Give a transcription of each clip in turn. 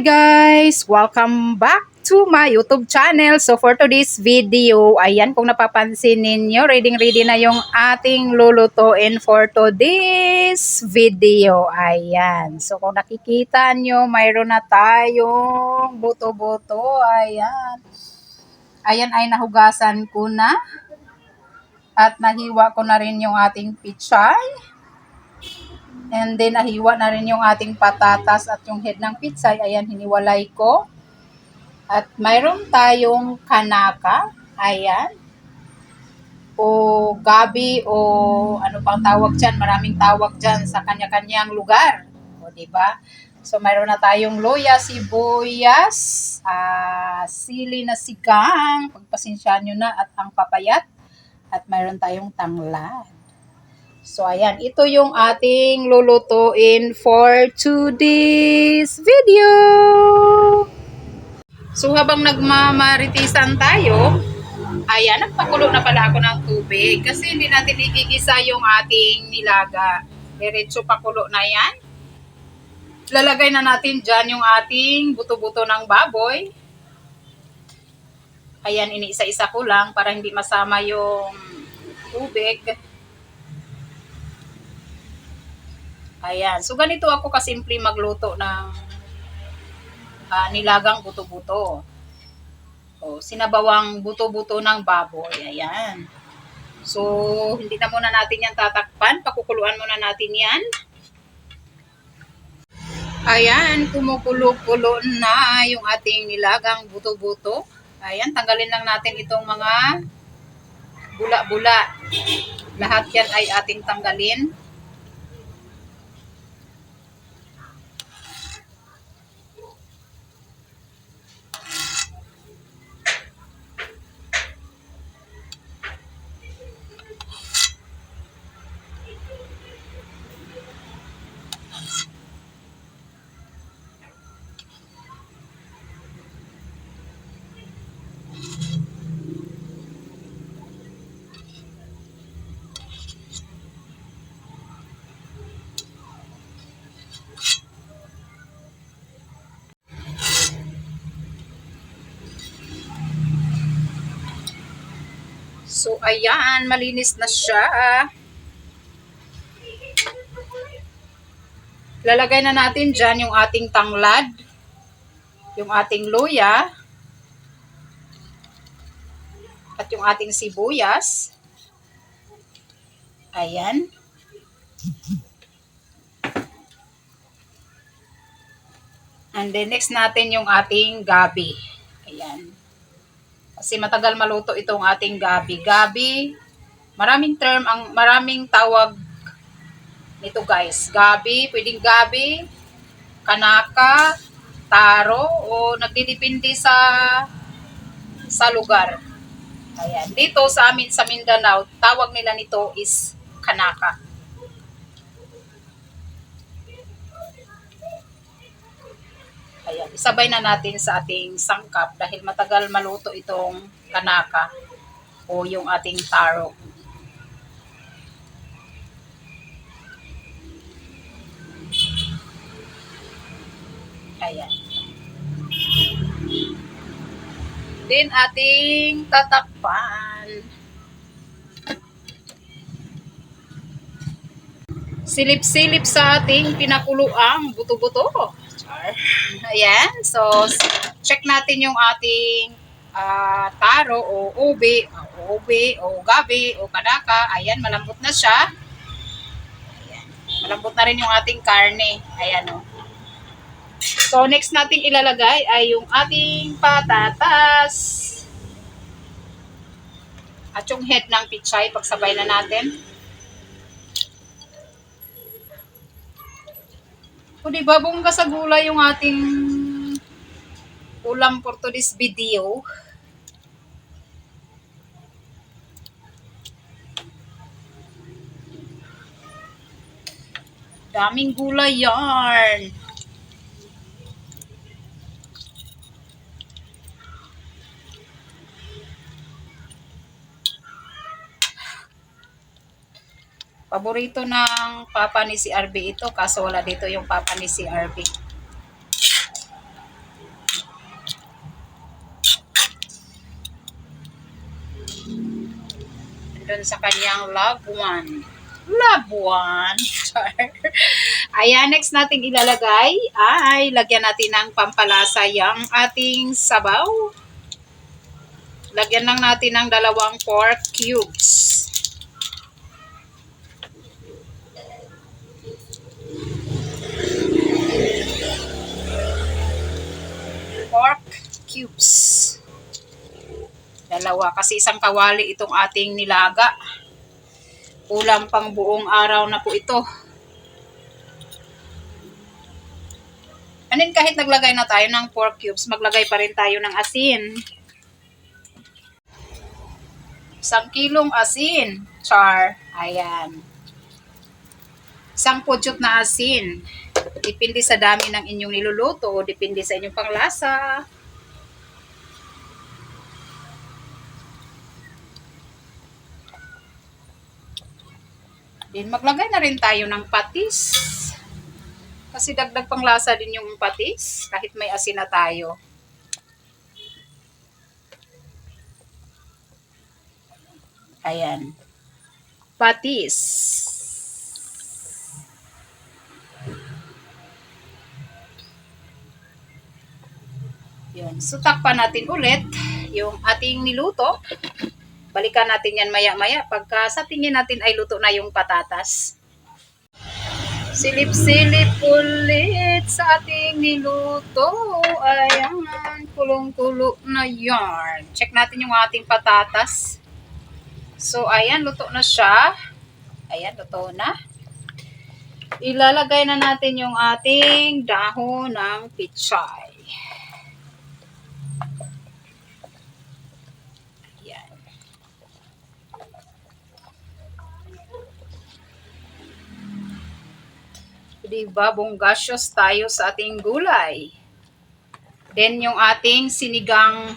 guys! Welcome back to my YouTube channel. So for today's video, ayan kung napapansin ninyo, ready ready na yung ating lulutuin for today's video. Ayan. So kung nakikita nyo, mayroon na tayong buto-buto. Ayan. Ayan ay nahugasan ko na. At nahiwa ko na rin yung ating pichay. And then, nahiwa na rin yung ating patatas at yung head ng pizza. Ayan, hiniwalay ko. At mayroon tayong kanaka. Ayan. O gabi o ano pang tawag dyan. Maraming tawag dyan sa kanya-kanyang lugar. O, ba? So, mayroon na tayong loya, sibuyas, ah, sili na sigang, pagpasensyahan nyo na, at ang papayat. At mayroon tayong tanglad. So, ayan. Ito yung ating lulutuin for today's video. So, habang nagmamaritisan tayo, ayan, nagpakulo na pala ako ng tubig kasi hindi natin igigisa yung ating nilaga. Diretso pakulo na yan. Lalagay na natin dyan yung ating buto-buto ng baboy. Ayan, iniisa-isa ko lang para hindi masama yung tubig. Ayan. So, ganito ako kasimple magluto ng ah, nilagang buto-buto. O, sinabawang buto-buto ng baboy. Ayan. So, hindi na muna natin yan tatakpan. Pakukuluan muna natin yan. Ayan, kumukulo-kulo na yung ating nilagang buto-buto. Ayan, tanggalin lang natin itong mga bula-bula. Lahat yan ay ating tanggalin. So, ayan, malinis na siya. Lalagay na natin dyan yung ating tanglad, yung ating luya, at yung ating sibuyas. Ayan. And then next natin yung ating gabi. Kasi matagal maluto itong ating gabi. Gabi, maraming term, ang maraming tawag nito guys. Gabi, pwedeng gabi, kanaka, taro, o nagdidepende sa sa lugar. Ayan. Dito sa amin sa Mindanao, tawag nila nito is kanaka. Ayan, isabay na natin sa ating sangkap dahil matagal maluto itong kanaka o yung ating taro. Ayan. Then ating tatakpan. Silip-silip sa ating pinakuluang buto-buto. Char. Ayan. So, check natin yung ating ah, taro o ube, o ube, o gabi, o kanaka. Ayan, malambot na siya. Ayan. Malambot na rin yung ating karne. Ayan o. So, next natin ilalagay ay yung ating patatas. At yung head ng pichay, pagsabay na natin. O di ba, bongga sa gulay yung ating ulam for today's video. Daming gulay yarn. Paborito ng papa ni si RB ito kaso wala dito yung papa ni si RB. Doon sa kanyang love one. Love one. Ayan, next natin ilalagay ay lagyan natin ng pampalasa yung ating sabaw. Lagyan lang natin ng dalawang pork cubes. Cubes. Dalawa kasi isang kawali itong ating nilaga. Ulam pang buong araw na po ito. Anin kahit naglagay na tayo ng pork cubes, maglagay pa rin tayo ng asin. Isang kilong asin. Char. Ayan. Isang pudyot na asin. Depende sa dami ng inyong niluluto. Depende sa inyong panglasa. Then maglagay na rin tayo ng patis. Kasi dagdag panglasa din yung patis kahit may asin na tayo. Ayan. Patis. Yun. So, takpan natin ulit yung ating niluto. Balikan natin yan maya-maya pagka sa tingin natin ay luto na yung patatas. Silip-silip ulit sa ating niluto. Ayan, kulong-kulo na yarn. Check natin yung ating patatas. So, ayan, luto na siya. Ayan, luto na. Ilalagay na natin yung ating dahon ng pichay. Ayan. Diba, bonggasyos tayo sa ating gulay. Then, yung ating sinigang,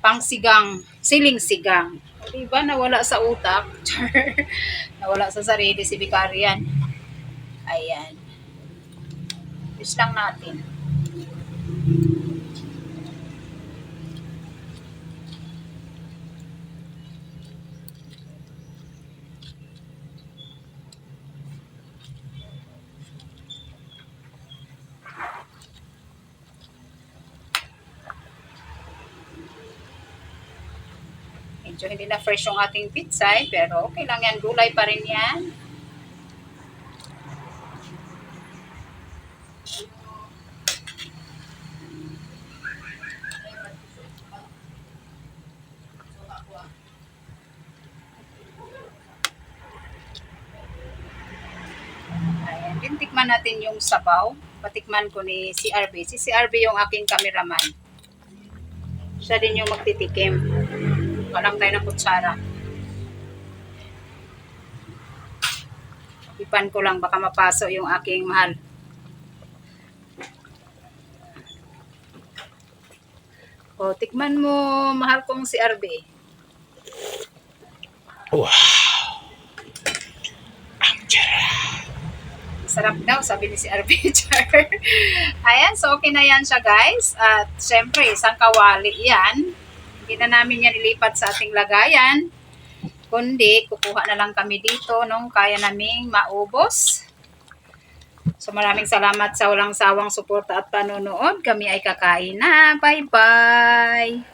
pangsigang, siling-sigang. Diba, nawala sa utak. nawala sa sarili si Vicarian. Ayan. Fish lang natin. Medyo hindi na fresh yung ating pizza, pero okay lang yan. Gulay pa rin yan. Ayan. Din tikman natin yung sabaw. Patikman ko ni si RB. Si si RB yung aking cameraman. Siya din yung magtitikim. Walang tayo ng kutsara. Ipan ko lang baka mapaso yung aking mahal. O, tikman mo, mahal kong si RB. Sarap daw, sabi ni si RB Char. Ayan, so okay na yan siya guys. At syempre, isang kawali yan. Hindi na namin yan ililipat sa ating lagayan. Kundi, kukuha na lang kami dito nung kaya naming maubos. So maraming salamat sa walang sawang suporta at panonood. Kami ay kakain na. Bye-bye!